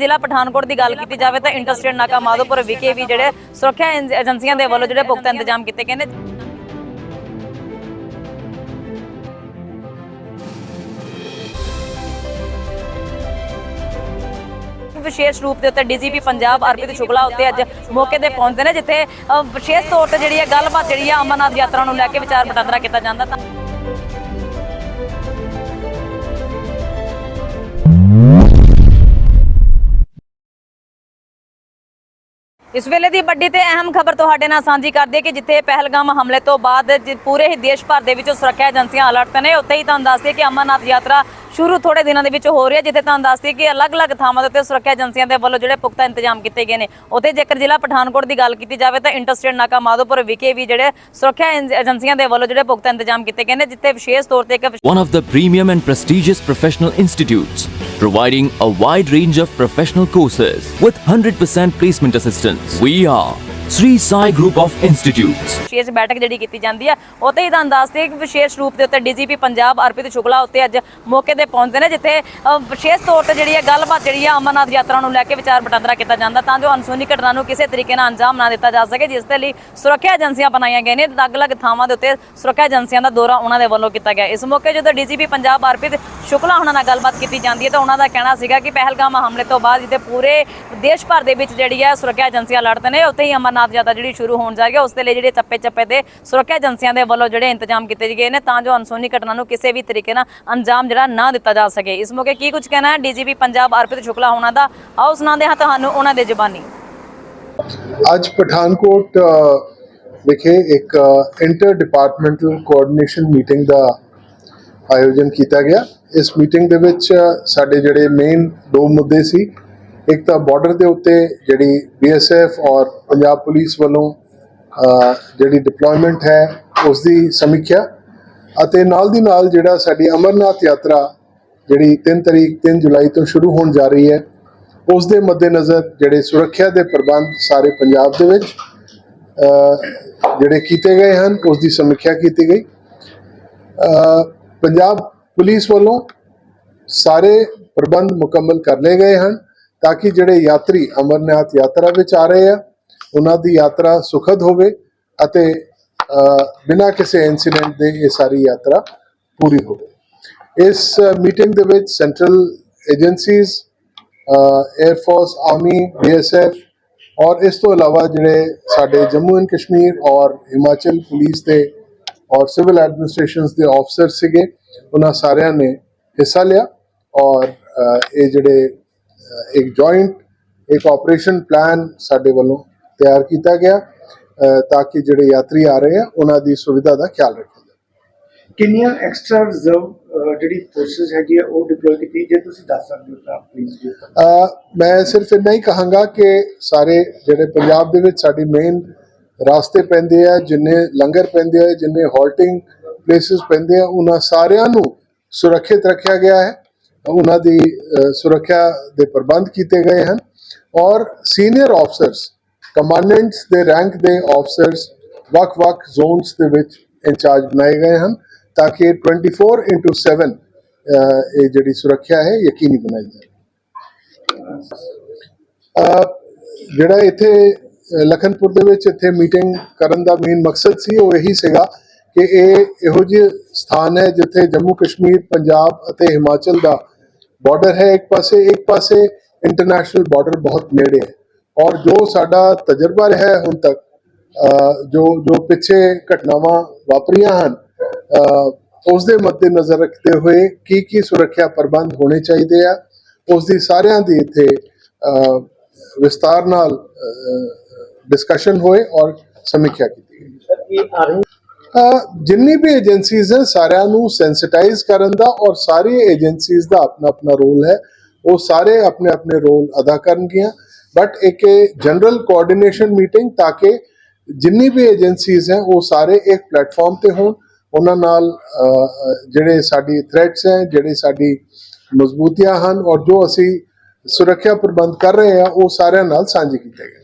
ਜ਼ਿਲ੍ਹਾ ਪਠਾਨਕੋਟ ਦੀ ਗੱਲ ਕੀਤੀ ਜਾਵੇ ਤਾਂ ਇੰਟਰਸਟੇਟ ਨਾਕਾ ਮਾਧੋਪੁਰ ਵਿਖੇ ਵੀ ਜਿਹੜੇ ਸੁਰੱਖਿਆ ਏਜੰਸੀਆਂ ਦੇ ਵੱਲੋਂ ਜਿਹੜੇ ਪੁਖਤਾ ਇੰਤਜ਼ਾਮ ਕੀਤੇ ਗਏ ਨੇ। ਵਿਸ਼ੇਸ਼ ਰੂਪ ਦੇ ਉੱਤੇ ਡੀਜੀਪੀ ਪੰਜਾਬ ਅਰਪਿਤ ਸ਼ੁਕਲਾ ਉੱਤੇ ਅੱਜ ਮੌਕੇ ਤੇ ਪਹੁੰਚਦੇ ਨੇ, ਜਿੱਥੇ ਵਿਸ਼ੇਸ਼ ਤੌਰ ਤੇ ਜਿਹੜੀ ਹੈ ਗੱਲਬਾਤ ਜਿਹੜੀ ਹੈ ਅਮਰਨਾਥ ਯਾਤਰਾ ਨੂੰ ਲੈ ਕੇ ਵਿਚਾਰ ਵਟਾਂਦਰਾ ਕੀਤਾ ਜਾਂਦਾ ਤਾਂ ਇਸ ਵੇਲੇ ਦੀ ਵੱਡੀ ਤੇ ਅਹਿਮ ਖਬਰ ਤੁਹਾਡੇ ਨਾਲ ਸਾਂਝੀ ਕਰਦੇ ਕਿ ਜਿੱਥੇ ਪਹਿਲਗਾਮ ਹਮਲੇ ਤੋਂ ਬਾਅਦ ਪੂਰੇ ਹੀ ਦੇਸ਼ ਭਰ ਦੇ ਵਿੱਚ ਸੁਰੱਖਿਆ ਏਜੰਸੀਆਂ ਅਲਰਟ ਨੇ, ਉੱਥੇ ਹੀ ਤੁਹਾਨੂੰ ਦੱਸਦੇ ਕਿ ਅਮਰਨਾਥ ਯਾਤਰਾ ਸ਼ੁਰੂ ਥੋੜੇ ਦਿਨਾਂ ਦੇ ਵਿੱਚ ਹੋ ਰਹੀ ਹੈ ਜਿੱਥੇ ਤੁਹਾਨੂੰ ਦੱਸਦੇ ਕਿ ਅਲੱਗ-ਅਲੱਗ ਥਾਵਾਂ ਦੇ ਉੱਤੇ ਸੁਰੱਖਿਆ ਏਜੰਸੀਆਂ ਦੇ ਵੱਲੋਂ ਜਿਹੜੇ ਪੁਖਤਾ ਇੰਤਜ਼ਾਮ ਕੀਤੇ ਗਏ ਨੇ ਉੱਥੇ ਜੇਕਰ ਜ਼ਿਲ੍ਹਾ ਪਠਾਨਕੋਟ ਦੀ ਗੱਲ ਕੀਤੀ ਜਾਵੇ ਤਾਂ ਇੰਟਰਸਟੇਟ ਨਾਕਾ ਮਾਧੋਪੁਰ ਵਿਖੇ ਵੀ ਜਿਹੜੇ ਸੁਰੱਖਿਆ ਏਜੰ- ਏਜੰਸੀਆਂ ਦੇ ਵੱਲੋਂ ਜਿਹੜੇ ਪੁਖਤਾ ਇੰਤਜ਼ਾਮ ਕੀਤੇ ਗਏ ਨੇ ਜਿੱਥੇ ਵਿਸ਼ੇਸ਼ ਤੌਰ ਤੇ ਇੱਕ one of the premium and prestigious professional institutes, providing a wide range of professional courses with 100% placement assistance. We are Sri Sai Group of Institutes. ਵਿਸ਼ੇਸ਼ ਬੈਠਕ ਜਿਹੜੀ ਕੀਤੀ ਜਾਂਦੀ ਹੈ ਉੱਥੇ ਹੀ ਤੁਹਾਨੂੰ ਦੱਸਦੇ ਕਿ ਵਿਸ਼ੇਸ਼ ਰੂਪ ਦੇ ਉੱਤੇ ਡੀਜੀਪੀ ਪੰਜਾਬ ਅਰਪਿਤ ਸ਼ੁਕਲਾ ਉੱਤੇ ਅੱਜ ਮੌਕੇ ਤੇ ਪਹੁੰਚਦੇ ਨੇ, ਜਿੱਥੇ ਵਿਸ਼ੇਸ਼ ਤੌਰ ਤੇ ਜਿਹੜੀ ਹੈ ਗੱਲਬਾਤ ਜਿਹੜੀ ਹੈ ਅਮਰਨਾਥ ਯਾਤਰਾ ਨੂੰ ਲੈ ਕੇ ਵਿਚਾਰ ਵਟਾਂਦਰਾ ਕੀਤਾ ਜਾਂਦਾ, ਤਾਂ ਜੋ ਅਨਸੁਣੀ ਘਟਨਾ ਨੂੰ ਕਿਸੇ ਤਰੀਕੇ ਨਾਲ ਅੰਜਾਮ ਨਾ ਦਿੱਤਾ ਜਾ ਸਕੇ, ਜਿਸ ਦੇ ਲਈ ਸੁਰੱਖਿਆ ਏਜੰਸੀਆਂ ਬਣਾਈਆਂ ਗਈਆਂ ਨੇ, ਅਲੱਗ-ਅਲੱਗ ਥਾਵਾਂ ਦੇ ਉੱਤੇ ਸੁਰੱਖਿਆ ਏਜੰਸੀਆਂ ਦਾ ਦੌਰਾ ਉਹਨਾਂ ਦੇ ਵੱਲੋਂ ਕੀਤਾ ਗਿਆ ਇਸ ਮੌਕੇ ਜਦੋਂ ਡੀਜੀਪੀ ਪੰਜਾਬ ਅਰਪਿਤ ਸ਼ੁਕਲਾ ਉਹਨਾਂ ਨਾਲ ਗੱਲਬਾਤ ਕੀਤੀ ਜਾਂਦੀ ਹੈ ਤਾਂ ਉਹਨਾਂ ਦਾ ਕਹਿਣਾ ਸੀਗਾ ਕਿ ਪਹਿਲਗਾਮ ਹਮਲੇ ਤੋਂ ਬਾਅਦ ਜਿੱਥੇ ਪੂਰੇ ਦੇਸ਼ ਭਰ ਦੇ ਵਿੱਚ ਜਿਹੜੀ ਹੈ ਸੁਰੱਖਿਆ ਏਜੰਸੀਆਂ ਲੜਦੇ ਨੇ। ਉੱਥੇ ਹੀ ਅਮਰਨਾਥ ਯਾਤਰਾ ਜਿਹੜੀ ਸ਼ੁਰੂ ਹੋਣ ਜਾ ਰਹੀ ਹੈ, ਉਸ ਦੇ ਲਈ ਜਿਹੜੇ ਚੱਪੇ-ਚੱਪੇ ਤੇ ਸੁਰੱਖਿਆ ਏਜੰਸੀਆਂ ਦੇ ਵੱਲੋਂ ਜਿਹੜੇ ਇੰਤਜ਼ਾਮ ਕੀਤੇ ਗਏ ਨੇ ਤਾਂ ਜੋ ਅਨਸੋਨੀ ਘਟਨਾ ਨੂੰ ਕਿਸੇ ਵੀ ਤਰੀਕੇ ਨਾਲ ਅੰਜਾਮ ਜਿਹੜਾ ਨਾ ਦਿੱਤਾ ਜਾ ਸਕੇ। ਇਸ ਮੌਕੇ ਕੀ ਕੁਝ ਕਹਿਣਾ ਹੈ? ਡੀਜੀਪੀ ਪੰਜਾਬ ਅਰਪਿਤ ਸ਼ੁਕਲਾ ਹੋਣਾ ਦਾ। ਆਓ ਸੁਣਾਉਂਦੇ ਹਾਂ ਤੁਹਾਨੂੰ ਉਹਨਾਂ ਦੇ ਜ਼ੁਬਾਨੀ। ਅੱਜ ਪਠਾਨਕੋਟ ਵਿਖੇ ਇੱਕ ਇੰਟਰ ਡਿਪਾਰਟਮੈਂਟਲ ਕੋਆਰਡੀਨੇਸ਼ਨ ਮੀਟਿੰਗ ਦਾ ਆਯੋਜਨ ਕੀਤਾ ਗਿਆ। ਇਸ ਮੀਟਿੰਗ ਦੇ ਵਿੱਚ ਸਾਡੇ ਜਿਹੜੇ ਮੇਨ ਦੋ ਮੁੱਦੇ ਸੀ। ਇੱਕ ਤਾਂ ਬਾਰਡਰ ਦੇ ਉੱਤੇ ਜਿਹੜੀ ਬੀਐਸਐਫ ਔਰ ਪੰਜਾਬ ਪੁਲਿਸ ਵੱਲੋਂ ਜਿਹੜੀ ਡਿਪਲੋਇਮੈਂਟ ਹੈ ਉਸ ਦੀ ਸਮੀਖਿਆ ਅਤੇ ਨਾਲ ਦੀ ਨਾਲ ਜਿਹੜਾ ਸਾਡੀ ਅਮਰਨਾਥ ਯਾਤਰਾ ਜਿਹੜੀ 3 ਤਰੀਕ 3 ਜੁਲਾਈ ਤੋਂ ਸ਼ੁਰੂ ਹੋਣ ਜਾ ਰਹੀ ਹੈ ਉਸ ਦੇ ਮੱਦੇਨਜ਼ਰ ਜਿਹੜੇ ਸੁਰੱਖਿਆ ਦੇ ਪ੍ਰਬੰਧ ਸਾਰੇ ਪੰਜਾਬ ਦੇ ਵਿੱਚ ਜਿਹੜੇ ਕੀਤੇ ਗਏ ਹਨ ਉਸ ਦੀ ਸਮੀਖਿਆ ਕੀਤੀ ਗਈ। ਪੰਜਾਬ ਪੁਲਿਸ ਵੱਲੋਂ ਸਾਰੇ ਪ੍ਰਬੰਧ ਮੁਕੰਮਲ ਕਰ ਲਏ ਗਏ ਹਨ ਤਾਂ ਕਿ ਜਿਹੜੇ ਯਾਤਰੀ ਅਮਰਨਾਥ ਯਾਤਰਾ ਵਿੱਚ ਆ ਰਹੇ ਆ, ਉਹਨਾਂ ਦੀ ਯਾਤਰਾ ਸੁਖਦ ਹੋਵੇ ਅਤੇ ਬਿਨਾਂ ਕਿਸੇ ਇਨਸੀਡੈਂਟ ਦੇ ਇਹ ਸਾਰੀ ਯਾਤਰਾ ਪੂਰੀ ਹੋਵੇ। ਇਸ ਮੀਟਿੰਗ ਦੇ ਵਿੱਚ central agencies air force army BSF ਔਰ ਇਸ ਤੋਂ ਇਲਾਵਾ ਜਿਹੜੇ ਸਾਡੇ ਜੰਮੂ ਐਂਡ ਕਸ਼ਮੀਰ ਔਰ ਹਿਮਾਚਲ ਪੁਲਿਸ ਦੇ ਔਰ ਸਿਵਲ ਐਡਮਿਨਿਸਟ੍ਰੇਸ਼ਨਸ ਦੇ ਆਫਸਰ ਸੀਗੇ ਉਹਨਾਂ ਸਾਰਿਆਂ ਨੇ ਹਿੱਸਾ ਲਿਆ ਔਰ ਇਹ ਜਿਹੜੇ ਇੱਕ ਜੁਆਇੰਟ ਇੱਕ ਆਪਰੇਸ਼ਨ ਪਲਾਨ ਸਾਡੇ ਵੱਲੋਂ ਤਿਆਰ ਕੀਤਾ ਗਿਆ ਤਾਂ ਕਿ ਜਿਹੜੇ ਯਾਤਰੀ ਆ ਰਹੇ ਆ ਉਹਨਾਂ ਦੀ ਸੁਵਿਧਾ ਦਾ ਖਿਆਲ ਰੱਖਿਆ ਜਾਵੇ ਕਿੰਨੀਆਂ ਐਕਸਟਰਾ ਰਿਜ਼ਰਵ ਜਿਹੜੀ ਫੋਰਸਸ ਹੈਗੀ ਆ ਉਹ ਡਿਪਲੋਏ ਕੀਤੀ ਜੇ ਤੁਸੀਂ ਦੱਸ ਸਕਦੇ ਹੋ ਤਾਂ ਪਲੀਜ਼ ਮੈਂ ਸਿਰਫ ਇੰਨਾ ਹੀ ਕਹਾਂਗਾ ਕਿ ਸਾਰੇ ਜਿਹੜੇ ਪੰਜਾਬ ਦੇ ਵਿੱਚ ਸਾਡੀ ਮੇਨ ਰਾਸਤੇ ਪੈਂਦੇ ਆ ਜਿੰਨੇ ਲੰਗਰ ਪੈਂਦੇ ਆ ਜਿੰਨੇ ਹਾਲਟਿੰਗ ਪਲੇਸਿਸ ਪੈਂਦੇ ਆ ਉਹਨਾਂ ਸਾਰਿਆਂ ਨੂੰ ਸੁਰੱਖਿਅਤ ਰੱਖਿਆ ਗਿਆ ਹੈ। ਉਹਨਾਂ ਦੀ ਸੁਰੱਖਿਆ ਦੇ ਪ੍ਰਬੰਧ ਕੀਤੇ ਗਏ ਹਨ ਔਰ ਸੀਨੀਅਰ ਆਫਸਰਸ ਕਮਾਂਡੈਂਟਸ ਦੇ ਰੈਂਕ ਦੇ ਆਫਸਰਸ ਵੱਖ-ਵੱਖ ਜ਼ੋਨਸ ਦੇ ਵਿੱਚ ਇੰਚਾਰਜ ਬਣਾਏ ਗਏ ਹਨ ਤਾਂ ਕਿ 24/7 ਅ, ਇਹ ਜਿਹੜੀ ਸੁਰੱਖਿਆ ਹੈ ਯਕੀਨੀ ਬਣਾਈ ਜਾਵੇ। ਜਿਹੜਾ ਇੱਥੇ ਲਖਨਪੁਰ ਦੇ ਵਿੱਚ ਇੱਥੇ ਮੀਟਿੰਗ ਕਰਨ ਦਾ ਮੇਨ ਮਕਸਦ ਸੀ ਉਹ ਇਹੀ ਸੀਗਾ ਕਿ ਇਹ ਇਹੋ ਜਿਹੇ ਸਥਾਨ ਹੈ ਜਿੱਥੇ ਜੰਮੂ ਕਸ਼ਮੀਰ ਪੰਜਾਬ ਅਤੇ ਹਿਮਾਚਲ ਦਾ ਬਾਰਡਰ ਹੈ ਇੱਕ ਪਾਸੇ ਇੱਕ ਪਾਸੇ ਇੰਟਰਨੈਸ਼ਨਲ ਬਾਰਡਰ ਬਹੁਤ ਨੇੜੇ ਹੈ। ਔਰ ਜੋ ਸਾਡਾ ਤਜਰਬਾ ਰਿਹਾ ਹੁਣ ਤੱਕ ਜੋ ਜੋ ਪਿੱਛੇ ਘਟਨਾਵਾਂ ਵਾਪਰੀਆਂ ਹਨ ਉਸ ਦੇ ਮੱਦੇਨਜ਼ਰ ਰੱਖਦੇ ਹੋਏ ਕੀ ਕੀ ਸੁਰੱਖਿਆ ਪ੍ਰਬੰਧ ਹੋਣੇ ਚਾਹੀਦੇ ਆ ਉਸ ਦੀ ਸਾਰਿਆਂ ਦੀ ਇੱਥੇ ਅਹ, ਵਿਸਤਾਰ ਨਾਲ ਡਿਸਕਸ਼ਨ ਹੋਏ ਔਰ ਸਮੀਖਿਆ ਕੀਤੀ। ਗਈ ਜਿੰਨੀ ਵੀ ਏਜੰਸੀਜ਼ ਹੈ, ਸਾਰਿਆਂ ਨੂੰ ਸੈਂਸਿਟਾਈਜ਼ ਕਰਨ ਦਾ ਔਰ ਸਾਰੀ ਏਜੰਸੀਜ਼ ਦਾ ਆਪਣਾ ਆਪਣਾ ਰੋਲ ਹੈ। ਉਹ ਸਾਰੇ ਆਪਣੇ ਆਪਣੇ ਰੋਲ ਅਦਾ ਕਰਨਗੀਆਂ। ਬਟ ਇੱਕ ਜਨਰਲ ਕੋਆਰਡੀਨੇਸ਼ਨ ਮੀਟਿੰਗ ਤਾਂ ਕਿ ਜਿੰਨੀ ਵੀ ਏਜੰਸੀਜ਼ ਹੈ, ਉਹ ਸਾਰੇ ਇੱਕ ਪਲੇਟਫਾਰਮ ਤੇ ਹੋਣ। ਉਹਨਾਂ ਨਾਲ ਜਿਹੜੇ ਸਾਡੀ ਥ੍ਰੈਟਸ ਹੈ, ਜਿਹੜੇ ਸਾਡੀ ਮਜ਼ਬੂਤੀਆਂ ਹਨ ਔਰ ਜੋ ਅਸੀਂ ਸੁਰੱਖਿਆ ਪ੍ਰਬੰਧ ਕਰ ਰਹੇ ਹਾਂ, ਉਹ ਸਾਰਿਆਂ ਨਾਲ ਸਾਂਝੇ ਕੀਤੇ ਗਏ।